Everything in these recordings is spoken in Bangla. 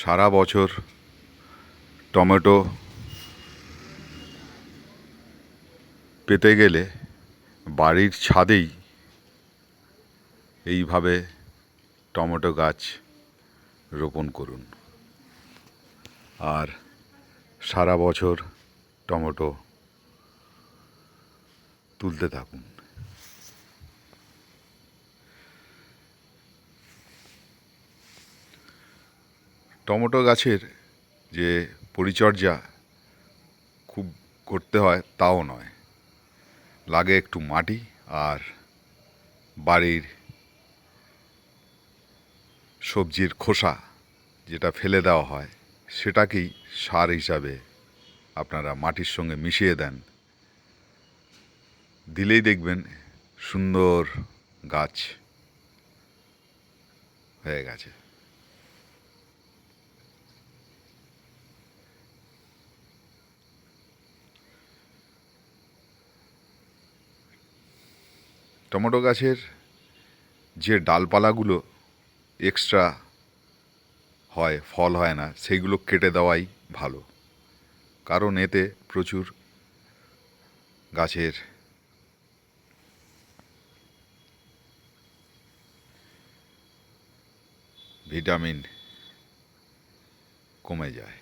সারা বছর টমেটো পেতে গেলে বাড়ির ছাদেই এইভাবে টমেটো গাছ রোপণ করুন। আর সারা বছর টমেটো তুলতে থাকুন। টমেটো গাছের যে পরিচর্যা খুব করতে হয়, তাও নয়। লাগে একটু মাটি আর বাড়ির সবজির খোসা যেটা ফেলে দেওয়া হয়, সেটাকেই সার হিসাবে আপনারা মাটির সঙ্গে মিশিয়ে দেন। দিলেই দেখবেন সুন্দর গাছ হয়ে গেছে। টমেটো গাছের যে ডালপালাগুলো এক্সট্রা হয়, ফল হয় না, সেইগুলো কেটে দেওয়াই ভালো। কারণ এতে প্রচুর গাছের ভিটামিন কমে যায়।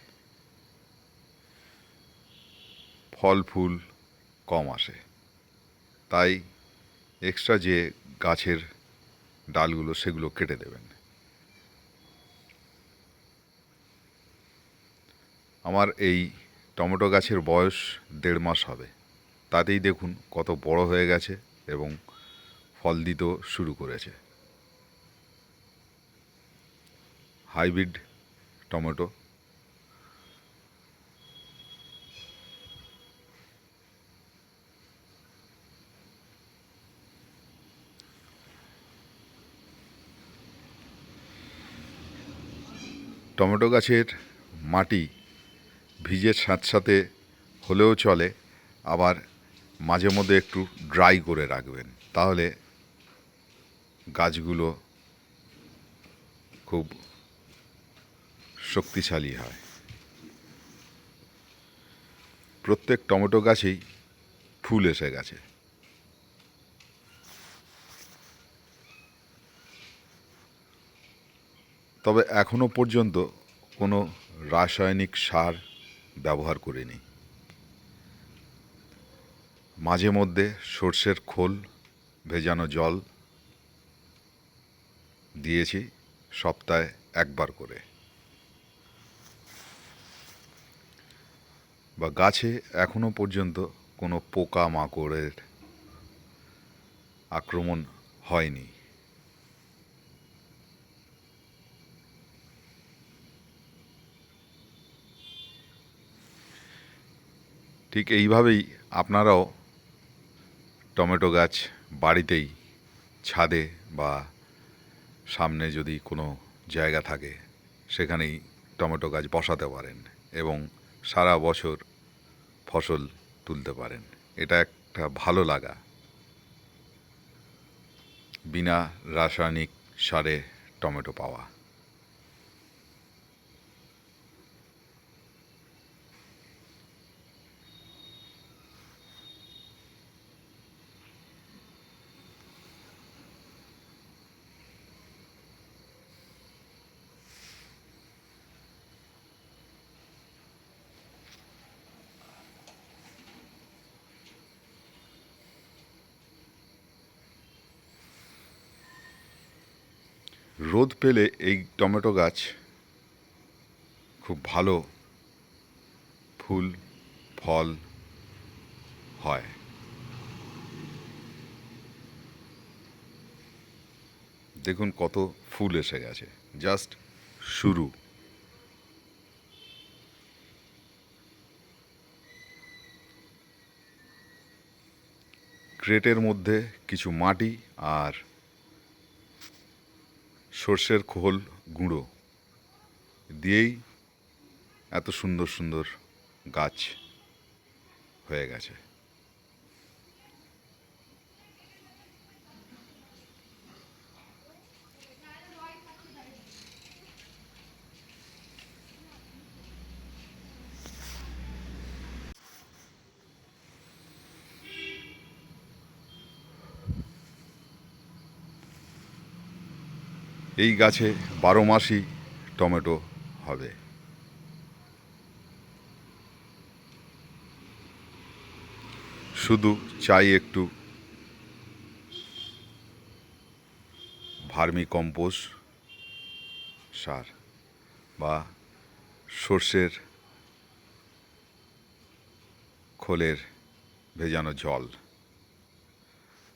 ফল, ফুল কম আসে। তাই এক্সট্রা যে গাছের ডালগুলো, সেগুলো কেটে দেবেন। আমার এই টমেটো গাছের বয়স দেড় মাস হবে। তাতেই দেখুন কত বড় হয়ে গেছে এবং ফল দিতেও শুরু করেছে। হাইব্রিড টমেটো টমেটো গাছের মাটি ভিজের সাথে সাথে হলেও চলে, আবার মাঝে মধ্যে একটু ড্রাই করে রাখবেন। তাহলে গাছগুলো খুব শক্তিশালী হয়। প্রত্যেক টমেটো গাছেই ফুল এসে গেছে। তবে এখনও পর্যন্ত কোনো রাসায়নিক সার ব্যবহার করিনি। মাঝে মধ্যে সর্ষের খোল, ভেজানো জল দিয়েছি সপ্তাহে একবার করে। বা গাছে এখনও পর্যন্ত কোনো পোকা মাকড়ের আক্রমণ হয়নি। ঠিক এইভাবেই আপনারাও টমেটো গাছ বাড়িতেই, ছাদে বা সামনে যদি কোনো জায়গা থাকে, সেখানেই টমেটো গাছ বসাতে পারেন এবং সারা বছর ফসল তুলতে পারেন। এটা একটা ভালো লাগা। বিনা রাসায়নিক সারে টমেটো পাওয়া। রোদ পেলে এই টমেটো গাছ খুব ভালো ফুল, ফল হয়। দেখুন কত ফুল এসে গেছে, জাস্ট শুরু। ক্রেটের মধ্যে কিছু মাটি আর সর্ষের খোল গুঁড়ো দিয়েই এত সুন্দর সুন্দর গাছ হয়ে গেছে। এই গাছে বারো মাসই টমেটো হবে। শুধু চাই একটু ভার্মি কম্পোস্ট সার বা সর্ষের খোলের ভেজানো জল।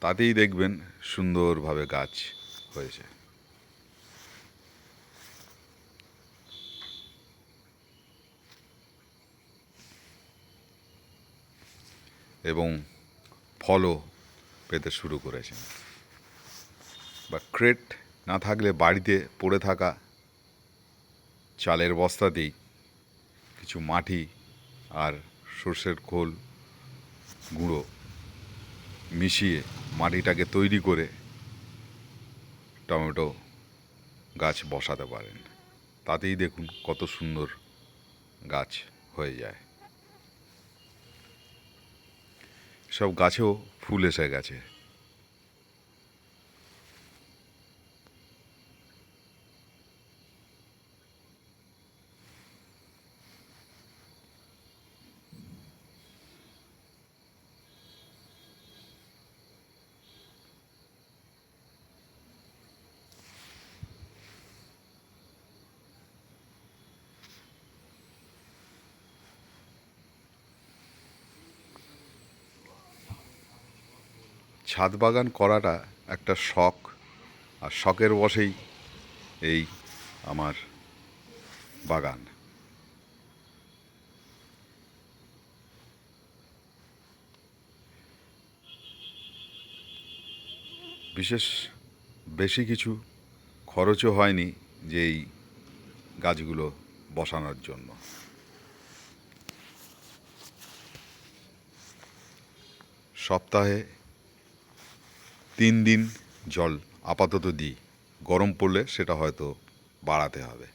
তাতেই দেখবেন সুন্দরভাবে গাছ হয়েছে। এবং ফলও পেতে শুরু করেছেন। বা ক্রেট না থাকলে বাড়িতে পড়ে থাকা চালের বস্তাতেই কিছু মাটি আর সর্ষের খোল গুঁড়ো মিশিয়ে মাটিটাকে তৈরি করে টমেটো গাছ বসাতে পারেন। তাতেই দেখুন কত সুন্দর গাছ হয়ে যায়। সব গাছেও ফুল এসে গেছে। ছাদ বাগান করাটা একটা শখ, আর শখের বসেই এই আমার বাগান। বিশেষ বেশি কিছু খরচও হয়নি যে এই গাছগুলো বসানোর জন্য। সপ্তাহে তিন দিন জল আপাতত দিই। গরম পড়লে সেটা হয়তো বাড়াতে হবে।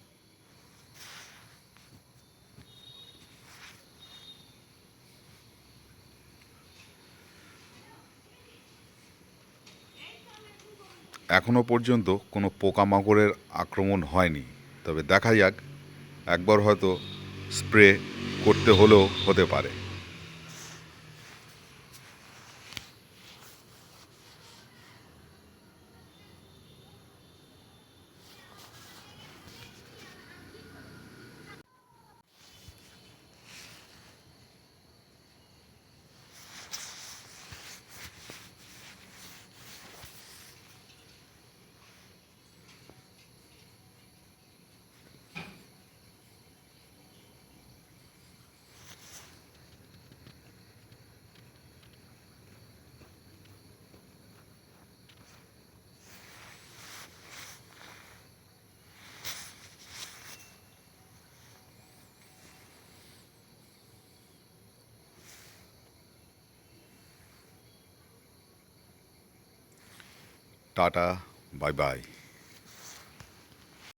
এখনও পর্যন্ত কোনো পোকামাকড়ের আক্রমণ হয়নি, তবে দেখা যাক, একবার হয়তো স্প্রে করতে হলেও হতে পারে। Tata bye bye